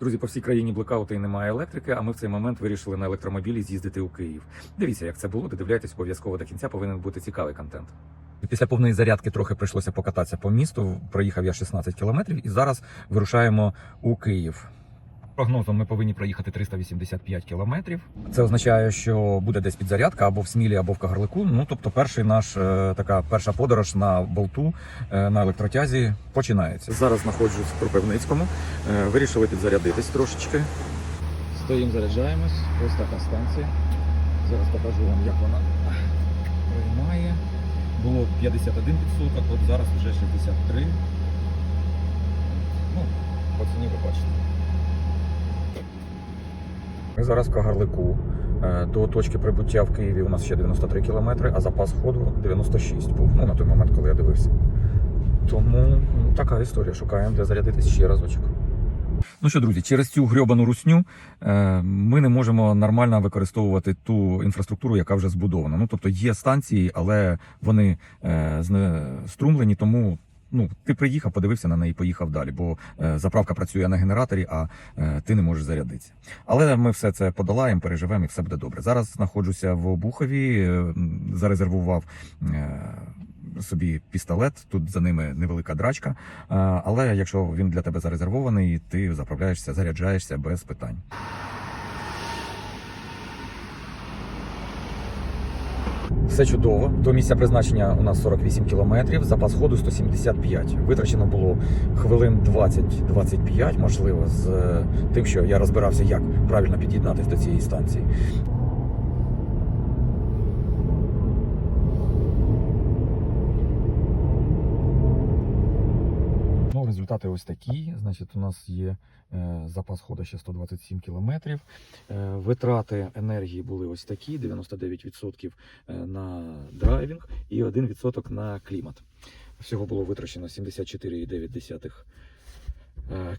Друзі, по всій країні блекаути і немає електрики, а ми в цей момент вирішили на електромобілі з'їздити у Київ. Дивіться, як це було, додивляйтесь обов'язково до кінця, повинен бути цікавий контент. Після повної зарядки трохи прийшлося покататися по місту. Проїхав я 16 кілометрів і зараз вирушаємо у Київ. Прогнозом ми повинні проїхати 385 кілометрів. Це означає, що буде десь підзарядка або в Смілі, або в Кагарлику. Ну тобто, перший наш е, така перша подорож на болту е, на електротязі починається. Зараз знаходжусь в Кропивницькому. Е, Вирішили підзарядитись трошечки. Стоїмо, заряджаємось. Ось така станція. Зараз покажу вам, як вона приймає. Було 51%, от зараз вже 63%. Ну, по ціні ви бачите. Ми зараз в Кагарлику. Е, До точки прибуття в Києві у нас ще 93 кілометри, а запас ходу 96 був. Ну, на той момент, коли я дивився. Тому ну, така історія. Шукаємо, де зарядитись ще разочок. Ну що, друзі, через цю грьобану русню е, ми не можемо нормально використовувати ту інфраструктуру, яка вже збудована. Ну тобто є станції, але вони е, знеструмлені, тому. Ну, ти приїхав, подивився на неї, поїхав далі, бо е, заправка працює на генераторі, а е, ти не можеш зарядитися. Але ми все це подолаємо, переживемо і все буде добре. Зараз знаходжуся в Обухові, е, зарезервував собі пістолет. Тут за ними невелика драчка. Але якщо він для тебе зарезервований, ти заправляєшся, заряджаєшся без питань. Все чудово. До місця призначення у нас 48 кілометрів, запас ходу 175. Витрачено було хвилин 20-25, можливо, з е, тим, що я розбирався, як правильно під'єднатися до цієї станції. Результати ось такі. Значить, у нас є е, запас ходу ще 127 кілометрів. Е, витрати енергії були ось такі: 99% на драйвінг і 1% на клімат. Всього було витрачено 74,9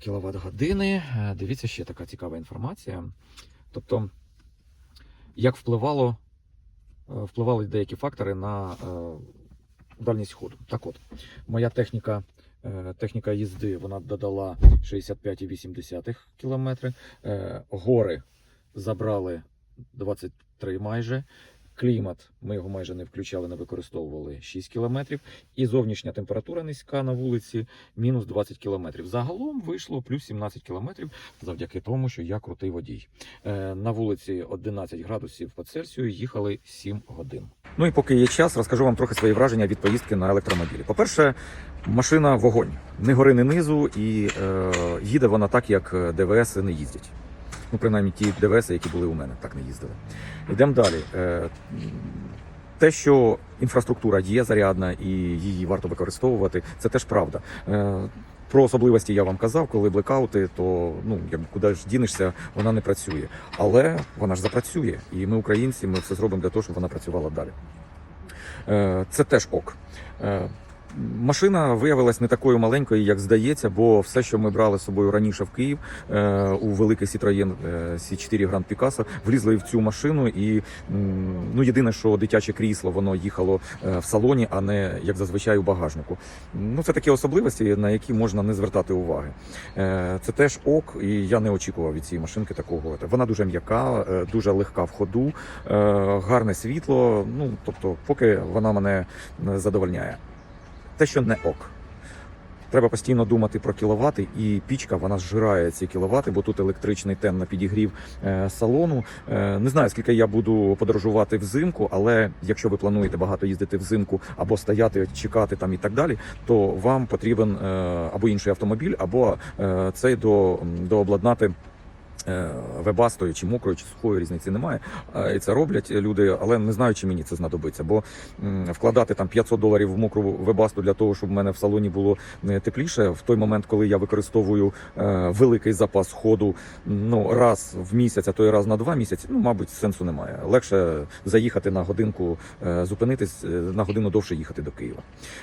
кВт години. Е, Дивіться, ще така цікава інформація. Тобто, як впливало, е, впливали деякі фактори на е, дальність ходу. Так от, моя техніка. Е, Техніка їзди вона додала 65,8 км. Гори забрали 23 майже. Клімат ми його майже не включали, не використовували 6 км. І зовнішня температура низька на вулиці мінус 20 км. Загалом вийшло плюс 17 км завдяки тому, що я крутий водій. Е, На вулиці 11 градусів по Цельсію їхали 7 годин. Ну і поки є час, розкажу вам трохи свої враження від поїздки на електромобілі. По-перше, машина вогонь, ні гори, ні низу, і е, їде вона так, як ДВС не їздять. Ну, принаймні ті ДВС, які були у мене, так не їздили. Йдемо далі. Е, те, що інфраструктура є зарядна і її варто використовувати, це теж правда. Е, Про особливості я вам казав, коли блекаути, то ну як куди ж дінешся, вона не працює. Але вона ж запрацює, і ми, українці, ми все зробимо для того, щоб вона працювала далі. Е, Це теж ок. Е, Машина виявилась не такою маленькою, як здається, бо все, що ми брали з собою раніше в Київ е, у великий Citroën C4 Grand Picasso, влізли в цю машину. І ну єдине, що дитяче крісло воно їхало е, в салоні, а не як зазвичай у багажнику. Ну це такі особливості, на які можна не звертати уваги. Е, Це теж ок, і я не очікував від цієї машинки такого. Вона дуже м'яка, е, дуже легка в ходу, е, гарне світло. Ну тобто, поки вона мене е, задовольняє те, що не ок. Треба постійно думати про кіловати, і пічка вона зжирає ці кіловати, бо тут електричний тен на підігрів е, салону. Е, не знаю, скільки я буду подорожувати взимку, але якщо ви плануєте багато їздити взимку або стояти, чекати там і так далі, то вам потрібен е, або інший автомобіль, або цей до, дообладнати. Е, Вебастою чи мокрою, чи сухою різниці немає. Е, І це роблять люди, але не знаю, чи мені це знадобиться. Бо вкладати там 500 доларів в мокру вебасту для того, щоб в мене в салоні було тепліше, в той момент, коли я використовую е, великий запас ходу ну раз в місяць, а то й раз на два місяці, ну мабуть, сенсу немає. Легше заїхати на годинку, зупинитись на годину довше їхати до Києва.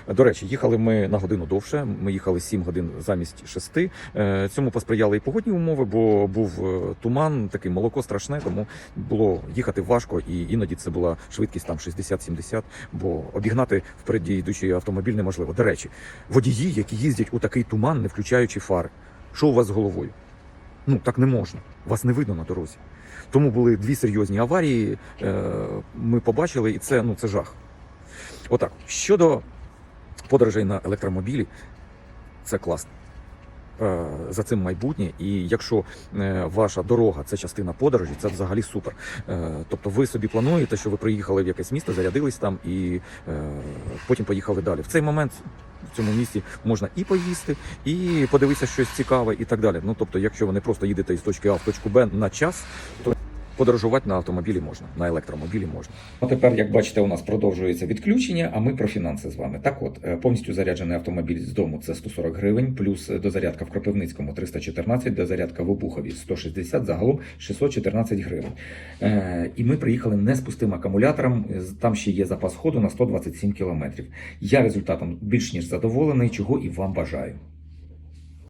До речі, їхали ми на годину довше. Ми їхали 7 годин замість 6. Е, Цьому посприяли і погодні умови, бо був туман, такий молоко страшне, тому було їхати важко, і іноді це була швидкість там 60-70, бо обігнати впереді йдучий автомобіль неможливо. До речі, водії, які їздять у такий туман, не включаючи фари. Що у вас з головою? Ну так не можна. Вас не видно на дорозі. Тому були дві серйозні аварії. е, Ми побачили, і це ну це жах. Отак. Щодо подорожей на електромобілі, це класно. Е, За цим майбутнє, і якщо е, ваша дорога це частина подорожі, це взагалі супер. Е, Тобто ви собі плануєте, що ви приїхали в якесь місто, зарядились там і потім поїхали далі. В цей момент в цьому місті можна і поїсти, і подивитися щось цікаве, і так далі. Ну тобто, якщо ви не просто їдете із точки А в точку Б на час, то подорожувати на автомобілі можна, на електромобілі можна. А тепер, як бачите, у нас продовжується відключення, а ми про фінанси з вами. Так от, е, повністю заряджений автомобіль з дому це 140 гривень, плюс дозарядка в Кропивницькому 314, дозарядка в Обухові 160, загалом 614 гривень. Е, і ми приїхали не з пустим акумулятором, там ще є запас ходу на 127 кілометрів. Я результатом більш ніж задоволений, чого і вам бажаю.